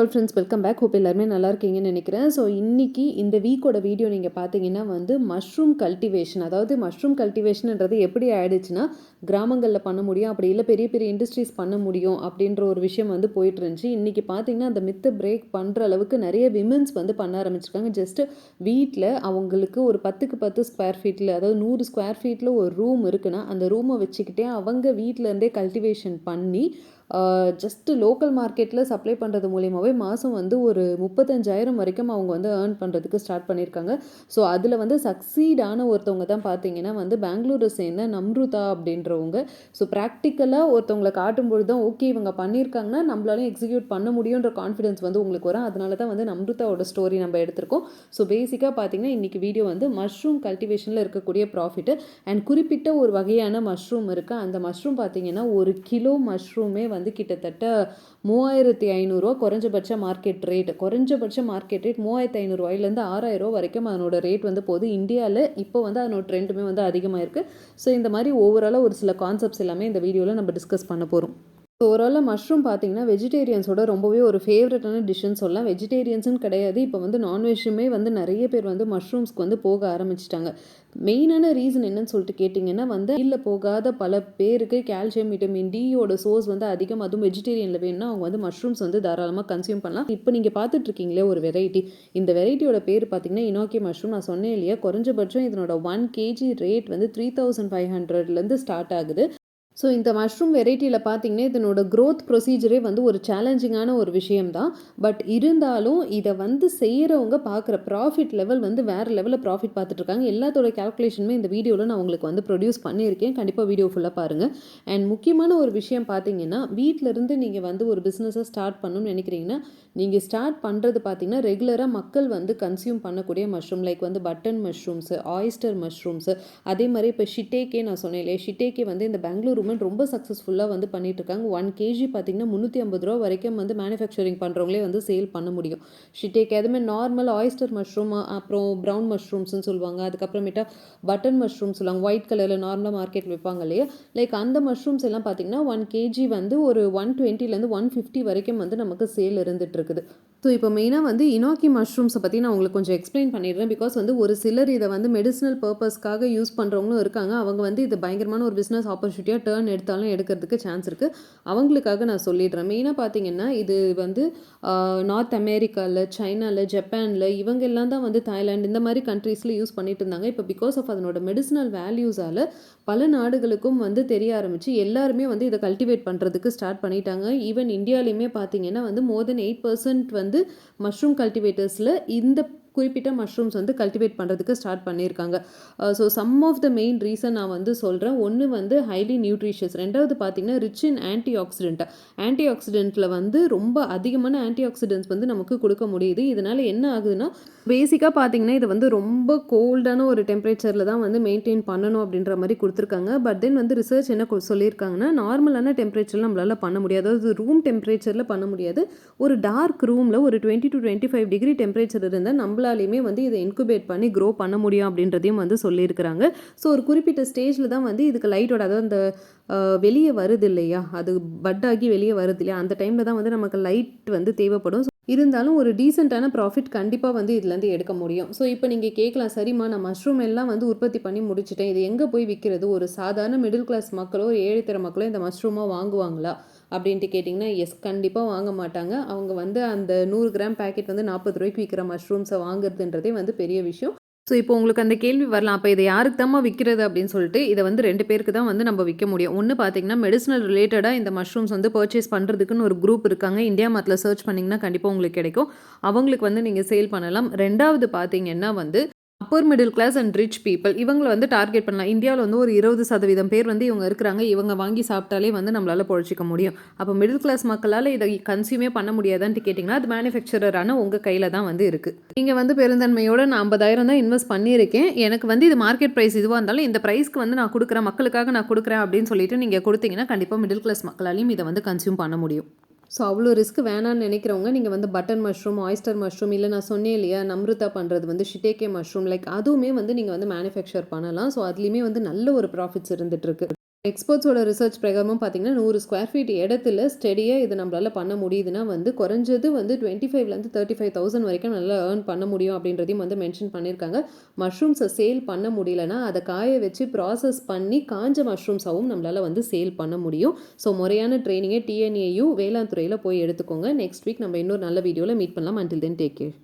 All friends welcome back. Hope எல்லாருமே நல்லா இருக்கீங்கன்னு நினைக்கிறேன். ஸோ இன்றைக்கி இந்த வீக்கோட வீடியோ நீங்கள் பார்த்தீங்கன்னா வந்து மஷ்ரூம் கல்டிவேஷன் அதாவது மஷ்ரூம் கல்டிவேஷன்ன்றது எப்படி ஆயிடுச்சுன்னா கிராமங்களில் பண்ண முடியும் அப்படி இல்லை பெரிய பெரிய இண்டஸ்ட்ரீஸ் பண்ண முடியும் அப்படின்ற ஒரு விஷயம் வந்து போயிட்டு இருந்துச்சு இன்றைக்கி பார்த்தீங்கன்னா அந்த மித்தை பிரேக் பண்ணுற அளவுக்கு நிறைய விமன்ஸ் வந்து பண்ண ஆரம்பிச்சிருக்காங்க. ஜஸ்ட்டு வீட்டில் அவங்களுக்கு ஒரு பத்துக்கு பத்து ஸ்கொயர் ஃபீட்டில் அதாவது நூறு ஸ்கொயர் ஃபீட்டில் ஒரு ரூம் இருக்குன்னா அந்த ரூமை வச்சுக்கிட்டே அவங்க வீட்டிலேருந்தே கல்டிவேஷன் பண்ணி ஜஸ்ட்டு லோக்கல் மார்க்கெட்டில் சப்ளை பண்ணுறது மூலியமாகவே மாதம் வந்து ஒரு முப்பத்தஞ்சாயிரம் வரைக்கும் அவங்க வந்து ஏர்ன் பண்ணுறதுக்கு ஸ்டார்ட் பண்ணியிருக்காங்க. ஸோ அதில் வந்து சக்சீடான ஒருத்தவங்க தான் பார்த்தீங்கன்னா வந்து பெங்களூரை சேர்ந்த நம்ருதா அப்படின்றவங்க. ஸோ ப்ராக்டிக்கலாக ஒருத்தவங்களை காட்டும்பொழுது தான் ஓகே இவங்க பண்ணியிருக்காங்கன்னா நம்மளாலையும் எக்ஸிக்யூட் பண்ண முடியுன்ற கான்ஃபிடன்ஸ் வந்து உங்களுக்கு வரும். அதனால தான் வந்து நம்ருதாவோட ஸ்டோரி நம்ம எடுத்திருக்கோம். ஸோ பேசிக்காக பார்த்தீங்கன்னா இன்றைக்கி வீடியோ வந்து மஷ்ரூம் கல்டிவேஷனில் இருக்கக்கூடிய ப்ராஃபிட்டு அண்ட் குறிப்பிட்ட ஒரு வகையான மஷ்ரூம் இருக்குது அந்த மஷ்ரூம் பார்த்தீங்கன்னா ஒரு கிலோ மஷ்ரூமே வந்து வந்து கிட்டத்தட்ட மூவாயிரத்தி ஐநூறுரூவா குறைஞ்சபட்ச மார்க்கெட் ரேட் குறைஞ்சபட்ச மார்க்கெட் ரேட் மூவாயிரத்தி ஐநூறுரூவாயிலேருந்து ஆறாயிரரூவா வரைக்கும் அதனோட ரேட் வந்து போகுது. இந்தியாவில் இப்போ வந்து அதனோட ட்ரெண்டுமே வந்து அதிகமாக இருக்குது ஸோ இந்த மாதிரி ஓவராலாக ஒரு சில கான்செப்ட்ஸ் எல்லாமே இந்த வீடியோவில் நம்ம டிஸ்கஸ் பண்ண போகிறோம் ஸோ ஓவராலாக மஷ்ரூம் பார்த்தீங்கன்னா வெஜிடேரியன்ஸோட ரொம்பவே ஒரு ஃபேவரட்டான டிஷ்ஷுன்னு சொல்லலாம். வெஜிடேரியன்ஸுன்னு கிடையாது. இப்போ வந்து நான்வெஜ்ஜுமே வந்து நிறைய பேர் வந்து மஷ்ரூம்ஸ்க்கு வந்து போக ஆரம்பிச்சிட்டாங்க. மெயினான ரீசன் என்னன்னு சொல்லிட்டு கேட்டிங்கன்னா வந்து இல்லை போகாத பல பேருக்கு கால்சியம் விட்டமின் டியோட சோர்ஸ் வந்து அதிகம். அதுவும் வெஜிடேரியனில் வேணும்னா அவங்க வந்து மஷ்ரூம்ஸ் வந்து தாராளமாக கன்சியூம் பண்ணலாம். இப்போ நீங்கள் பார்த்துட்ருக்கீங்களே ஒரு வெரைட்டி இந்த வெரைட்டியோட பேர் பார்த்தீங்கன்னா இனோக்கி மஷ்ரூம் நான் சொன்னேன் இல்லையா குறைஞ்சபட்சம் இதனோட ஒன் கேஜி ரேட் வந்து த்ரீ தௌசண்ட் ஃபைவ் ஹண்ட்ரட்லேருந்து ஸ்டார்ட் ஆகுது. ஸோ இந்த மஷ்ரூம் வெரைட்டியில் பார்த்தீங்கன்னா இதனோட க்ரோத் ப்ரொசீஜரே வந்து ஒரு சேலஞ்சிங்கான ஒரு விஷயம் தான் பட் இருந்தாலும் இதை வந்து செய்கிறவங்க பார்க்குற ப்ராஃபிட் லெவல் வந்து வேறு லெவலில் ப்ராஃபிட் பார்த்துட்ருக்காங்க எல்லாத்தோட கேல்குலேஷனுமே இந்த வீடியோவில் நான் உங்களுக்கு வந்து ப்ரொடியூஸ் பண்ணியிருக்கேன். கண்டிப்பாக வீடியோ ஃபுல்லாக பாருங்கள் அண்ட் முக்கியமான ஒரு விஷயம் பார்த்தீங்கன்னா வீட்டிலேருந்து நீங்கள் வந்து ஒரு பிஸ்னஸை ஸ்டார்ட் பண்ணணும்னு நினைக்கிறீங்கன்னா நீங்கள் ஸ்டார்ட் பண்ணுறது பார்த்தீங்கன்னா ரெகுலராக மக்கள் வந்து கன்சியூம் பண்ணக்கூடிய மஷ்ரூம் லைக் வந்து பட்டன் மஷ்ரூம்ஸு ஆயிஸ்டர் மஷ்ரூம்ஸு அதே மாதிரி இப்போ ஷிட்டேக்கே நான் சொன்னேன் இல்லையா? ஷிட்டேக்கே வந்து இந்த பெங்களூர் உமன் ரொம்ப சக்ஸஸ்ஃபுல்லாக வந்து பண்ணிட்டு இருக்காங்க ஒன் கேஜி பார்த்தீங்கன்னா முந்நூற்றி ஐம்பது ரூபா வரைக்கும் வந்து மேனுஃபேக்சரிங் பண்ணுறவங்களே வந்து சேல் பண்ண முடியும். ஷிட்டேக் அதுமாதிரி நார்மல் ஆயிஸ்டர் மஷ்ரூம் அப்புறம் ப்ரௌன் மஷ்ரூம்ஸ்னு சொல்லுவாங்க. அதுக்கப்புறமேட்டா பட்டன் மஷ்ரூம் சொல்லுவாங்க. ஒயிட் கலரில் நார்மலாக மார்க்கெட் விற்பாங்க இல்லையா? லைக் அந்த மஷ்ரூம்ஸ் எல்லாம் பார்த்தீங்கன்னா ஒன் கேஜி வந்து ஒரு ஒன் டுவெண்ட்டிலேருந்து ஒன் ஃபிஃப்டி வரைக்கும் வந்து நமக்கு சேல் இருந்துகிட்ருக்குது ஸோ இப்போ மெயினாக வந்து இனோக்கி மஷ்ரூம்ஸை பற்றி நான் உங்களுக்கு கொஞ்சம் எக்ஸ்பிளைன் பண்ணிடுறேன். பிகாஸ் வந்து ஒரு சிலர் இதை வந்து மெடிசினல் பர்பஸ்க்காக யூஸ் பண்ணுறவங்களும் இருக்காங்க. அவங்க வந்து இது பயங்கரமான ஒரு பிஸ்னஸ் ஆப்பர்ச்சுனிட்டியாக டேர்ன் எடுத்தாலும் எடுக்கிறதுக்கு சான்ஸ் இருக்குது அவங்களுக்காக நான் சொல்லிடுறேன். மெயினாக பார்த்தீங்கன்னா இது வந்து நார்த் அமெரிக்காவில் சைனாவில் ஜப்பானில் இவங்க எல்லாம் தான் வந்து தாய்லாந்து இந்த மாதிரி கண்ட்ரீஸில் யூஸ் பண்ணிட்டு இருந்தாங்க. இப்போ பிகாஸ் ஆஃப் அதனோட மெடிசினல் வேல்யூஸால் பல நாடுகளுக்கும் வந்து தெரிய ஆரம்பித்து எல்லாருமே வந்து இதை கல்டிவேட் பண்ணுறதுக்கு ஸ்டார்ட் பண்ணிட்டாங்க. ஈவன் இந்தியாலையுமே பார்த்தீங்கன்னா வந்து மோர் தென் எயிட் பர்சன்ட் வந்து மஷ்ரூம் கல்டிவேட்டர்ஸில் இந்த குறிப்பிட்ட மஷ்ரூம்ஸ் வந்து கல்டிவேட் பண்ணுறதுக்கு ஸ்டார்ட் பண்ணியிருக்காங்க. So some of the main reason நான் வந்து சொல்கிறேன் ஒன்று வந்து ஹைலி நியூட்ரிஷியஸ் ரெண்டாவது பார்த்தீங்கன்னா rich in anti accident anti ஆக்சிடென்ட்டில் வந்து ரொம்ப அதிகமான ஆன்டி ஆக்சிடென்ட்ஸ் வந்து நமக்கு கொடுக்க முடியுது. இதனால் என்ன ஆகுதுன்னா பேசிக்காக பார்த்தீங்கன்னா இது வந்து ரொம்ப கோல்டான ஒரு டெம்பரேச்சரில் தான் வந்து மெயின்டைன் பண்ணணும் அப்படின்ற மாதிரி கொடுத்துருக்காங்க. பட் தென் வந்து ரிசர்ச் என்ன சொல்லியிருக்காங்கன்னா நார்மலான டெம்பரேச்சரில் நம்மளால் பண்ண முடியாது. அதாவது ரூம் டெம்பரேச்சரில் பண்ண முடியாது. ஒரு டார்க் ரூமில் ஒரு twenty to twenty five degree temperature இருந்தால் நம்ம நம்மளாலையுமே வந்து இதை இன்குபேட் பண்ணி க்ரோ பண்ண முடியும் அப்படின்றதையும் வந்து சொல்லியிருக்கிறாங்க. ஸோ ஒரு குறிப்பிட்ட ஸ்டேஜில் தான் வந்து இதுக்கு லைட்டோட அதாவது அந்த வெளியே வருது இல்லையா? அது பட் ஆகி வெளியே வருது இல்லையா? அந்த டைமில் தான் வந்து நமக்கு லைட் வந்து தேவைப்படும். இருந்தாலும் ஒரு டீசெண்டான ப்ராஃபிட் கண்டிப்பாக வந்து இதுலேருந்து எடுக்க முடியும். ஸோ இப்போ நீங்கள் கேட்கலாம் சரிம்மா நான் மஷ்ரூம் எல்லாம் வந்து உற்பத்தி பண்ணி முடிச்சிட்டேன். இது எங்கே போய் விற்கிறது ஒரு சாதாரண மிடில் கிளாஸ் மக்களோ ஏழைத்தர மக்களோ இந்த மஷ்ரூமாக வாங்குவாங்களா? அப்படின்ட்டு கேட்டிங்கன்னா எஸ் கண்டிப்பாக வாங்க மாட்டாங்க. அவங்க வந்து அந்த நூறு கிராம் பேக்கெட் வந்து நாற்பது ரூபாய்க்கு விற்கிற மஷ்ரூம்ஸை வாங்குறதுன்றதே வந்து பெரிய விஷயம். ஸோ இப்போ உங்களுக்கு அந்த கேள்வி வரலாம். அப்போ இதை யாருக்கு தாம்மா விற்கிறது அப்படின்னு சொல்லிட்டு இதை வந்து ரெண்டு பேருக்கு தான் வந்து நம்ம விற்க முடியும். ஒன்று பார்த்தீங்கன்னா மெடிசனல் ரிலேட்டடாக இந்த மஷ்ரூம்ஸ் வந்து பர்ச்சேஸ் பண்ணுறதுக்குன்னு ஒரு குரூப் இருக்காங்க. இந்தியா மத்தில் சர்ச் பண்ணிங்கன்னா கண்டிப்பாக உங்களுக்கு கிடைக்கும். அவங்களுக்கு வந்து நீங்கள் சேல் பண்ணலாம். ரெண்டாவது பார்த்தீங்கன்னா வந்து upper middle class and rich people இவங்களை வந்து டார்கெட் பண்ணலாம். இந்தியாவில் வந்து ஒரு இருபது சதவீதம் பேர் வந்து இவங்க இருக்கிறாங்க. இவங்க வாங்கி சாப்பிட்டாலே வந்து நம்மளால் பொழைச்சிக்க முடியும். அப்போ மிடில் கிளாஸ் மக்களால் இதை கன்சியூமே பண்ண முடியாதான்ட்டு கேட்டிங்கன்னா அது மேனுஃபேக்சரரான உங்கள் கையில் தான் வந்து இருக்குது நீங்கள் வந்து பெருந்தன்மையோட நான் ஐம்பதாயிரம் தான் இன்வெஸ்ட் பண்ணியிருக்கேன். எனக்கு வந்து இது மார்க்கெட் ப்ரைஸ் இதுவாக இருந்தாலும் இந்த ப்ரைஸ்க்கு வந்து நான் கொடுக்குறேன். மக்களுக்காக நான் கொடுக்குறேன் அப்படின்னு சொல்லிட்டு நீங்கள் கொடுத்தீங்கன்னா கண்டிப்பாக மிடில் கிளாஸ் மக்களாலையும் இதை வந்து கன்சியூம் பண்ண முடியும். ஸோ அவ்வளோ ரிஸ்க் வேணான்னு நினைக்கிறவங்க நீங்கள் வந்து பட்டன் மஷ்ரூம் ஆயிஸ்டர் மஷ்ரூம் இல்லை நான் சொன்னேன் இல்லையா நம்ருதா பண்ணுறது வந்து ஷிட்டேக்கே மஷ்ரூம் லைக் அதுவுமே வந்து நீங்கள் வந்து மேனுஃபேக்சர் பண்ணலாம். ஸோ அதுலேயுமே வந்து நல்ல ஒரு ப்ராஃபிட்ஸ் இருந்துகிட்ருக்கு எக்ஸ்பர்ட்ஸோட ரிசர்ச் பிரகாரமும் பார்த்தீங்கன்னா நூறு ஸ்கொயர் ஃபீட் இடத்துல ஸ்டெடியாக இது நம்மளால் பண்ண முடியுதுன்னா வந்து குறைஞ்சது வந்து டுவெண்ட்டி ஃபைவ்லேருந்து தேர்ட்டி ஃபைவ் தௌசண்ட் வரைக்கும் நல்லா ஏர்ன் பண்ண முடியும் அப்படின்றதையும் வந்து மென்ஷன் பண்ணியிருக்காங்க. மஷ்ரூம்ஸை சேல் பண்ண முடியலன்னா அதை காய வச்சு ப்ராசஸ் பண்ணி காஞ்ச மஷ்ரூம்ஸாகவும் நம்மளால் வந்து சேல் பண்ண முடியும். ஸோ முறையான ட்ரைனிங்கை டிஎன்ஏயும் வேளாண் துறையில் போய் எடுத்துக்கோங்க. நெக்ஸ்ட் வீக் நம்ம இன்னொரு நல்ல வீடியோவில் மீட் பண்ணலாம். Until then take care